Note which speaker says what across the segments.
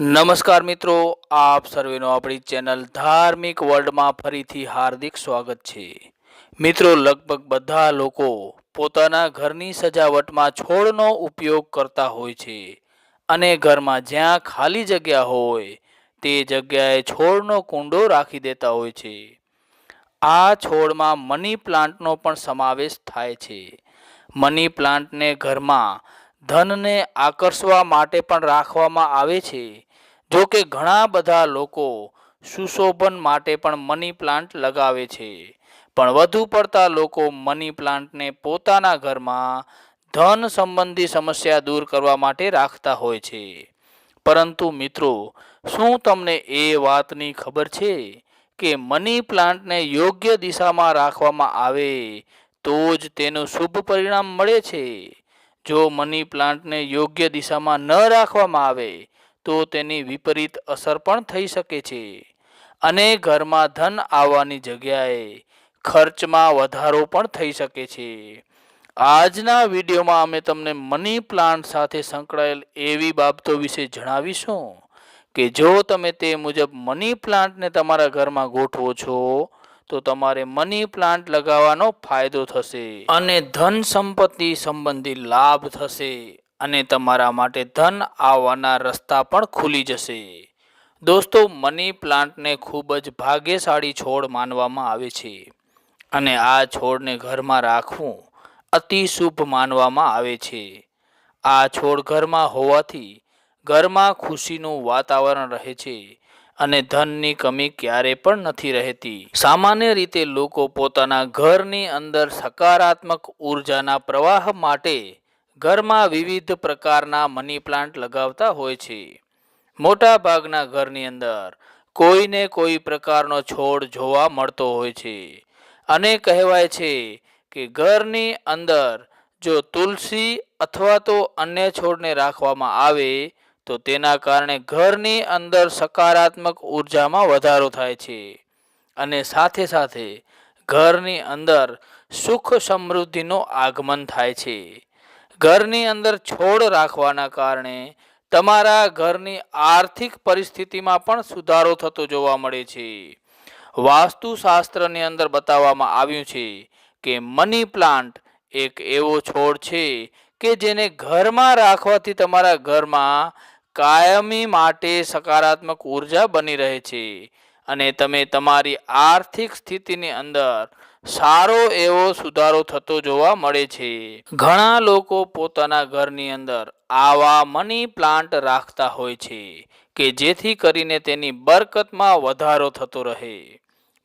Speaker 1: નમસ્કાર મિત્રો, આપ સર્વેનો આપણી ચેનલ ધાર્મિક વર્લ્ડમાં ફરીથી હાર્દિક સ્વાગત છે. મિત્રો, લગભગ બધા લોકો પોતાના ઘરની સજાવટમાં છોડનો ઉપયોગ કરતા હોય છે અને ઘરમાં જ્યાં ખાલી જગ્યા હોય, તે જગ્યાએ છોડનો કુંડો રાખી દેતા હોય છે. આ છોડમાં મની પ્લાન્ટનો પણ સમાવેશ થાય છે. મની પ્લાન્ટને ઘરમાં ધનને આકર્ષવા માટે પણ રાખવામાં આવે છે. જો કે ઘણા બધા લોકો સુશોભન માટે પણ મની પ્લાન્ટ લગાવે છે. પણ વધુ પડતા લોકો મની પ્લાન્ટને પોતાના ઘરમાં ધન સંબંધી સમસ્યા દૂર કરવા માટે રાખતા હોય છે. પરંતુ મિત્રો, શું તમને એ વાતની ખબર છે કે મની પ્લાન્ટને યોગ્ય દિશામાં રાખવામાં આવે તો જ તેનું શુભ પરિણામ મળે છે? જો મની પ્લાન્ટને યોગ્ય દિશામાં ન રાખવામાં આવે તો તેની વિપરીત અસર પણ થઈ શકે છે. અને ઘરમાં ધન આવવાની જગ્યાએ ખર્ચમાં વધારો પણ થઈ શકે છે. આજના વિડીયોમાં અમે તમને મની પ્લાન્ટ સાથે સંકળાયેલ એવી બાબતો વિશે જણાવીશું કે જો તમે તે મુજબ મની પ્લાન્ટને તમારા ઘરમાં ગોઠવો છો, તો તમારે મની પ્લાન્ટ લગાવવાનો ફાયદો થશે અને ધન સંપત્તિ સંબંધી લાભ થશે. અને તમારા માટે ધન આવવાના રસ્તા પણ ખુલી જશે. દોસ્તો, મની પ્લાન્ટને ખૂબ જ ભાગ્યશાળી છોડ માનવામાં આવે છે અને આ છોડને ઘરમાં રાખવું અતિ શુભ માનવામાં આવે છે. આ છોડ ઘરમાં હોવાથી ઘરમાં ખુશીનું વાતાવરણ રહે છે અને ધનની કમી ક્યારે પણ નથી રહેતી. સામાન્ય રીતે લોકો પોતાના ઘરની અંદર સકારાત્મક ઉર્જાના પ્રવાહ માટે ઘરમાં વિવિધ પ્રકારના મની પ્લાન્ટ લગાવતા હોય છે. મોટા ભાગના ઘરની અંદર કોઈને કોઈ પ્રકારનો છોડ જોવા મળતો હોય છે. અને કહેવાય છે કે ઘરની અંદર જો તુલસી અથવા તો અન્ય છોડને રાખવામાં આવે, તો તેના કારણે ઘરની અંદર સકારાત્મક ઉર્જામાં વધારો થાય છે. અને સાથે સાથે ઘરની અંદર સુખ સમૃદ્ધિનો આગમન થાય છે. ઘરની અંદર છોડ રાખવાના કારણે તમારા ઘરની આર્થિક પરિસ્થિતિમાં પણ સુધારો થતો જોવા મળે છે. વાસ્તુશાસ્ત્રની અંદર બતાવવામાં આવ્યું છે કે મની પ્લાન્ટ એક એવો છોડ છે કે જેને ઘરમાં રાખવાથી તમારા ઘરમાં કાયમી માટે સકારાત્મક ઊર્જા બની રહે છે. અને તમે તમારી આર્થિક સ્થિતિની અંદર સારો એવો સુધારો થતો જોવા મળે છે. ઘણા લોકો પોતાના ઘરની અંદર આવા મની પ્લાન્ટ રાખતા હોય છે કે જેથી કરીને તેની બરકતમાં વધારો થતો રહે.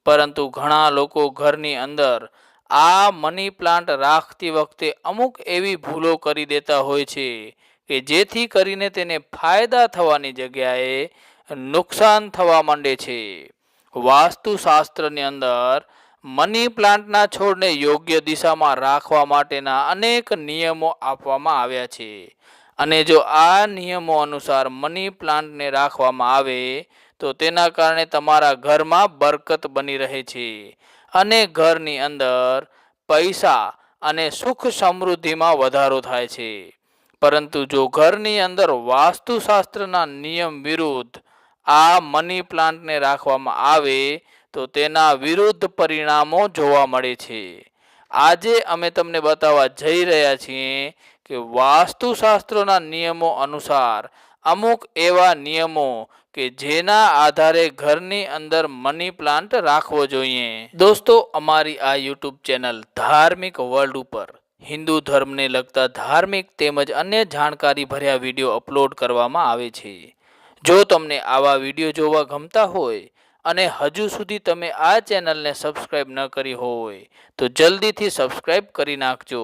Speaker 1: પરંતુ ઘણા લોકો ઘરની અંદર આ મની પ્લાન્ટ રાખતી વખતે અમુક એવી ભૂલો કરી દેતા હોય છે કે જેથી કરીને તેને ફાયદા થવાની જગ્યાએ નુકસાન થવા માંડે છે. વાસ્તુશાસ્ત્રની અંદર મની પ્લાન્ટના છોડને યોગ્ય દિશામાં રાખવા માટેના અનેક નિયમો આપવામાં આવ્યા છે. અને જો આ નિયમો અનુસાર મની પ્લાન્ટને રાખવામાં આવે, તો તેના કારણે તમારા ઘરમાં બરકત બની રહે છે. અને ઘરની અંદર પૈસા અને સુખ સમૃદ્ધિમાં વધારો થાય છે. પરંતુ જો ઘરની અંદર વાસ્તુશાસ્ત્રના નિયમ વિરુદ્ધ આ મની પ્લાન્ટને રાખવામાં આવે તો તેના વિરુદ્ધ પરિણામો જોવા મળે છે. આજે અમે તમને બતાવવા જઈ રહ્યા છીએ કે વાસ્તુશાસ્ત્રોના નિયમો અનુસાર અમુક એવા નિયમો કે જેના આધારે ઘરની અંદર મની પ્લાન્ટ રાખવો જોઈએ. દોસ્તો, અમારી આ યુટ્યુબ ચેનલ ધાર્મિક વર્લ્ડ ઉપર હિન્દુ ધર્મને લગતા ધાર્મિક તેમજ અન્ય જાણકારી ભર્યા વીડિયો અપલોડ કરવામાં આવે છે. જો તમને આવા વીડિયો જોવા ગમતા હોય અને હજુ સુધી તમે આ ચેનલને સબસ્ક્રાઈબ ન કરી હોય તો જલ્દીથી સબસ્ક્રાઈબ કરી નાખજો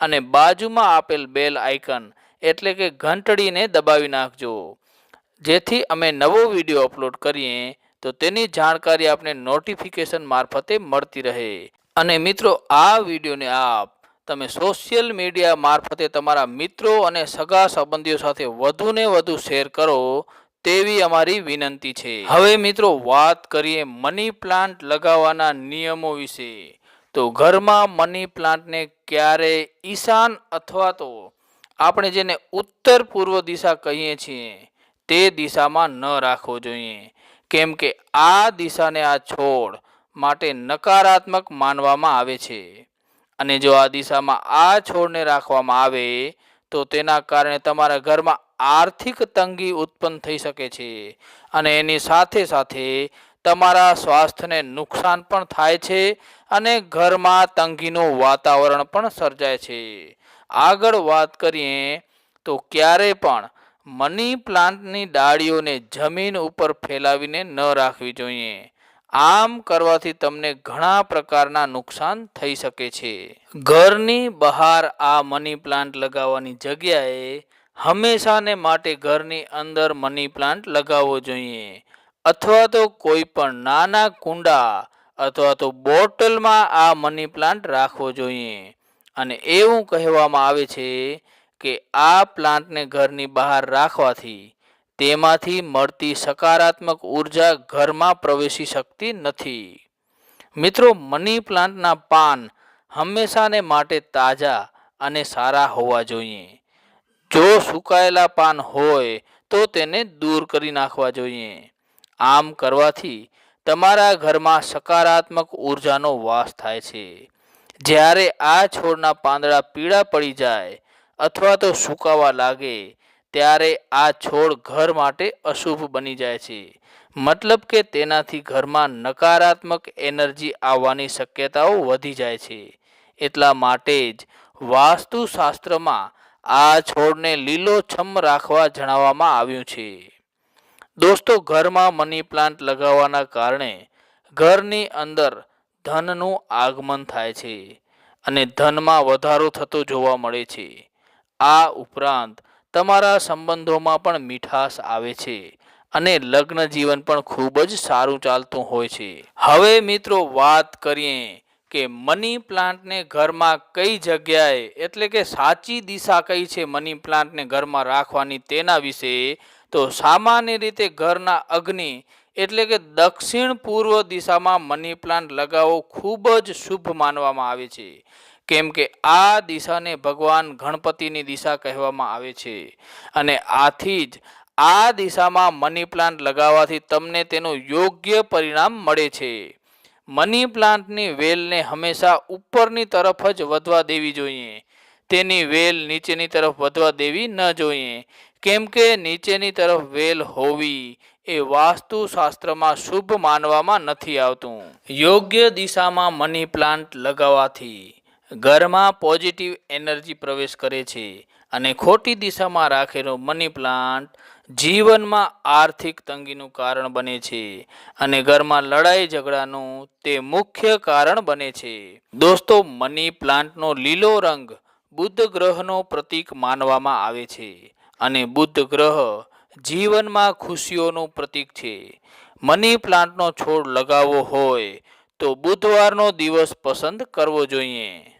Speaker 1: અને બાજુમાં આપેલ બેલ આઇકન એટલે કે ઘંટડીને દબાવી નાખજો. જેથી અમે નવો વીડિયો અપલોડ કરીએ તો તેની જાણકારી આપને નોટિફિકેશન મારફતે મળતી રહે. અને મિત્રો, આ વિડીયોને આપ તમે સોશિયલ મીડિયા મારફતે તમારા મિત્રો અને સગા સંબંધીઓ સાથે વધુને વધુ શેર કરો તેવી અમારી વિનંતી છે. હવે મિત્રો વાત કરીએ મની પ્લાન્ટ લગાવવાના નિયમો વિશે. તો ઘરમાં મની પ્લાન્ટને ક્યારે ઈશાન અથવા તો આપણે જેને ઉત્તર પૂર્વ દિશા કહીએ છીએ, તે દિશામાં ન રાખવો જોઈએ. કેમ કે આ દિશાને આ છોડ માટે નકારાત્મક માનવામાં આવે છે. અને જો આ દિશામાં આ છોડને રાખવામાં આવે, તો તેના કારણે તમારા ઘરમાં આર્થિક તંગી ઉત્પન્ન થઈ શકે છે અને એની સાથે સાથે તમારા સ્વાસ્થ્યને નુકસાન પણ થાય છે અને ઘરમાં તંગીનું વાતાવરણ પણ સર્જાય છે. આગળ વાત કરીએ તો ક્યારે પણ મની પ્લાન્ટની ડાળીઓને જમીન ઉપર ફેલાવીને ન રાખવી જોઈએ. આમ કરવાથી તમને ઘણા પ્રકારના નુકસાન થઈ શકે છે. ઘરની બહાર આ મની પ્લાન્ટ લગાવવાની જગ્યાએ હંમેશાને માટે ઘરની અંદર મની પ્લાન્ટ લગાવવો જોઈએ. અથવા તો કોઈ પણ નાના કુંડા અથવા તો બોટલમાં આ મની પ્લાન્ટ રાખવો જોઈએ. અને એવું કહેવામાં આવે છે કે આ પ્લાન્ટને ઘરની બહાર રાખવાથી તેમાંથી મળતી સકારાત્મક ઊર્જા ઘરમાં પ્રવેશી શકતી નથી. મિત્રો, મની પ્લાન્ટના પાન હંમેશાને માટે તાજા અને સારા હોવા જોઈએ. જો સુકાયેલા પાન હોય તો તેને દૂર કરી નાખવા જોઈએ. આમ કરવાથી તમારા ઘરમાં સકારાત્મક ઉર્જાનો વાસ થાય છે. જ્યારે આ છોડના પાંદડા પીળા પડી જાય અથવા તો સુકાવા લાગે, ત્યારે આ છોડ ઘર માટે અશુભ બની જાય છે. મતલબ કે તેનાથી ઘરમાં નકારાત્મક એનર્જી આવવાની શક્યતાઓ વધી જાય છે. એટલા માટે જ વાસ્તુશાસ્ત્રમાં આ છોડને લીલોછમ રાખવા જણાવવામાં આવ્યું છે. દોસ્તો, ઘરમાં મની પ્લાન્ટ લગાવવાના કારણે ઘરની અંદર ધનનું આગમન થાય છે અને ધનમાં વધારો થતો જોવા મળે છે. આ ઉપરાંત તમારા સંબંધોમાં પણ મીઠાશ આવે છે અને લગ્ન જીવન પણ ખૂબ જ સારું ચાલતું હોય છે. હવે મિત્રો વાત કરીએ કે મની પ્લાન્ટને ઘરમાં કઈ જગ્યાએ એટલે કે સાચી દિશા કઈ છે મની પ્લાન્ટને ઘરમાં રાખવાની તેના વિશે, તો સામાન્ય રીતે ઘરના અગ્નિ એટલે કે દક્ષિણ પૂર્વ દિશામાં મની પ્લાન્ટ લગાવવો ખૂબ જ શુભ માનવામાં આવે છે. કેમ કે આ દિશાને ભગવાન ગણપતિની દિશા કહેવામાં આવે છે. અને આથી જ આ દિશામાં મની પ્લાન્ટ લગાવવાથી તમને તેનું યોગ્ય પરિણામ મળે છે. મની પ્લાન્ટની વેલને હંમેશા ઉપરની તરફ જ વધવા દેવી જોઈએ. તેની વેલ નીચેની તરફ વધવા દેવી ન જોઈએ. કેમ કે નીચેની તરફ વેલ હોવી એ વાસ્તુશાસ્ત્રમાં શુભ માનવામાં નથી આવતું. યોગ્ય દિશામાં મની પ્લાન્ટ લગાવવાથી ઘરમાં પોઝિટિવ એનર્જી પ્રવેશ કરે છે અને ખોટી દિશામાં રાખેલો મની પ્લાન્ટ જીવનમાં આર્થિક તંગીનું કારણ બને છે અને ઘરમાં લડાઈ ઝઘડાનું તે મુખ્ય કારણ બને છે. દોસ્તો, મની પ્લાન્ટનો લીલો રંગ બુદ્ધ ગ્રહનો પ્રતીક માનવામાં આવે છે અને બુદ્ધ ગ્રહ જીવનમાં ખુશીઓનું પ્રતીક છે. મની પ્લાન્ટનો છોડ લગાવવો હોય તો બુધવારનો દિવસ પસંદ કરવો જોઈએ.